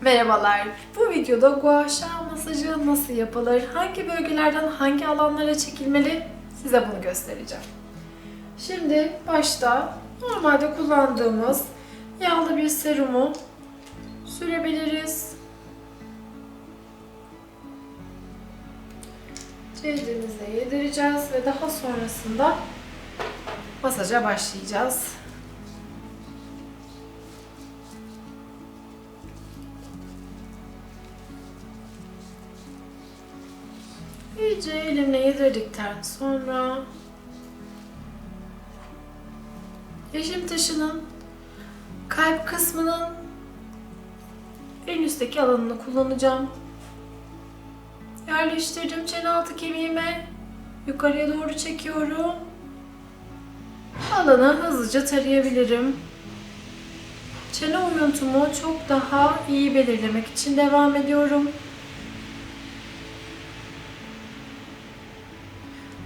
Merhabalar. Bu videoda gua sha masajı nasıl yapılır, hangi bölgelerden hangi alanlara çekilmeli size bunu göstereceğim. Şimdi başta normalde kullandığımız yağlı bir serumu sürebiliriz. Cildimize yedireceğiz ve daha sonrasında masaja başlayacağız. İyice elimle yedirdikten sonra yeşil taşının kalp kısmının en üstteki alanını kullanacağım. Yerleştirdim çene altı kemiğime. Yukarıya doğru çekiyorum. Alanı hızlıca tarayabilirim. Çene oyuntumu çok daha iyi belirlemek için devam ediyorum.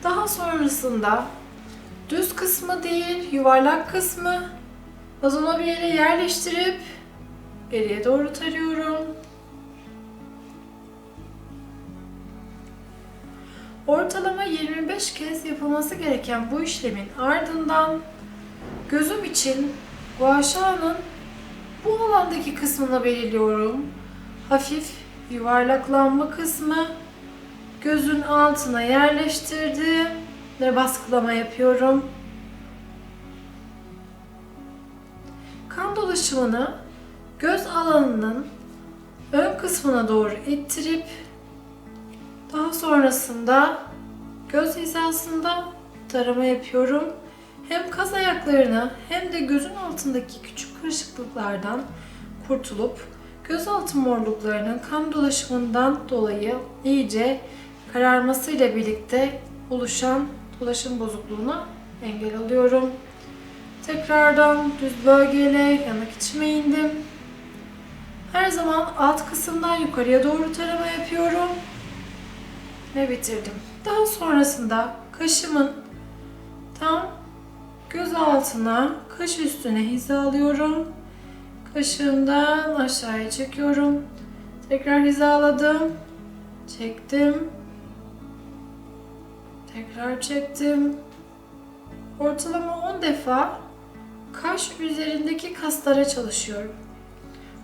Daha sonrasında düz kısmı değil, yuvarlak kısmı vazona bir yere yerleştirip geriye doğru tarıyorum. Ortalama 25 kez yapılması gereken bu işlemin ardından gözüm için gua sha'nın bu alandaki kısmını belirliyorum. Hafif yuvarlaklanma kısmı gözün altına yerleştirdim ve baskılama yapıyorum. Kan dolaşımını göz alanının ön kısmına doğru ittirip daha sonrasında göz hizasında tarama yapıyorum. Hem kas ayaklarını hem de gözün altındaki küçük kırışıklıklardan kurtulup gözaltı morluklarının kan dolaşımından dolayı iyice kararmasıyla birlikte oluşan dolaşım bozukluğuna engel alıyorum. Tekrardan düz bölgeyle yanık içime indim. Her zaman alt kısımdan yukarıya doğru tarama yapıyorum ve bitirdim. Daha sonrasında kaşımın tam göz altına, kaş üstüne hizalıyorum. Kaşığımdan aşağıya çekiyorum. Tekrar hizaladım. Çektim. Tekrar çektim. Ortalama 10 defa kaş üzerindeki kaslara çalışıyorum.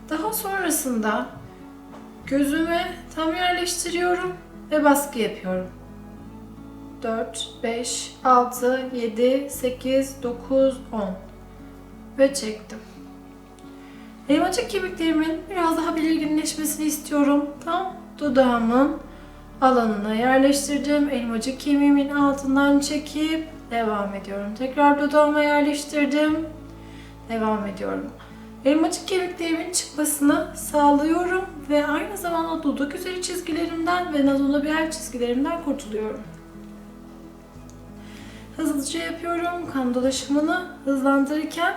Daha sonrasında gözüme tam yerleştiriyorum ve baskı yapıyorum. 4, 5, 6, 7, 8, 9, 10 ve çektim. Elmacık kemiklerimin biraz daha belirginleşmesini istiyorum. Tam dudağımın alanına yerleştirdim. Elmacık kemiğimin altından çekip devam ediyorum. Tekrar dudağıma yerleştirdim. Devam ediyorum. Elmacık kemiklerimin çıkmasını sağlıyorum ve aynı zamanda dudak üzeri çizgilerimden ve nazolabial çizgilerimden kurtuluyorum. Hızlıca yapıyorum. Kan dolaşımını hızlandırırken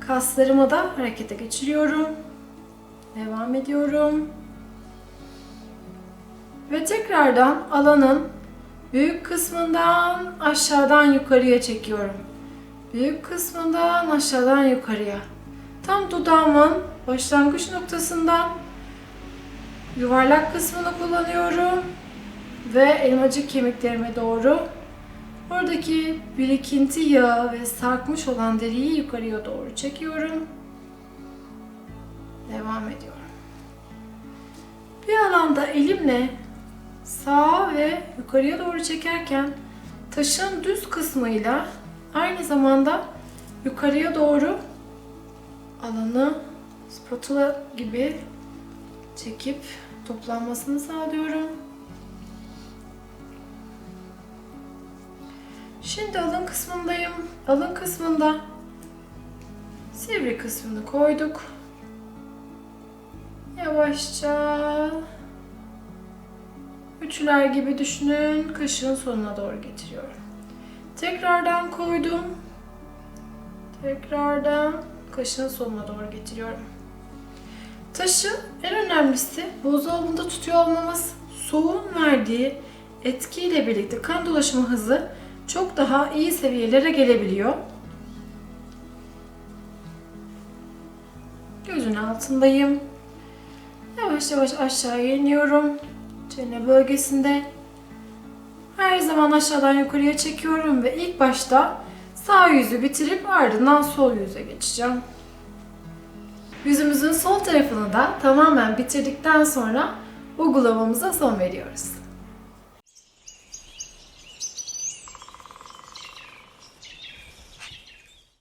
kaslarımı da harekete geçiriyorum. Devam ediyorum. Ve tekrardan alanın büyük kısmından aşağıdan yukarıya çekiyorum. Büyük kısmından aşağıdan yukarıya. Tam dudağımın başlangıç noktasından yuvarlak kısmını kullanıyorum ve elmacık kemiklerime doğru oradaki birikinti yağı ve sarkmış olan deriyi yukarıya doğru çekiyorum. Devam ediyorum. Bir alanda elimle sağa ve yukarıya doğru çekerken taşın düz kısmıyla aynı zamanda yukarıya doğru alanı spatula gibi çekip toplanmasını sağlıyorum. Şimdi alın kısmındayım. Alın kısmında sivri kısmını koyduk. Yavaşça üçler gibi düşünün. Kaşığın sonuna doğru getiriyorum. Tekrardan koydum. Tekrardan kaşığın sonuna doğru getiriyorum. Taşı en önemlisi buzdolabında tutuyor olmamız soğuğun verdiği etkiyle birlikte kan dolaşımı hızı çok daha iyi seviyelere gelebiliyor. Gözün altındayım. Yavaş yavaş aşağıya iniyorum. Çene bölgesinde. Her zaman aşağıdan yukarıya çekiyorum ve ilk başta sağ yüzü bitirip ardından sol yüze geçeceğim. Yüzümüzün sol tarafını da tamamen bitirdikten sonra uygulamamıza son veriyoruz.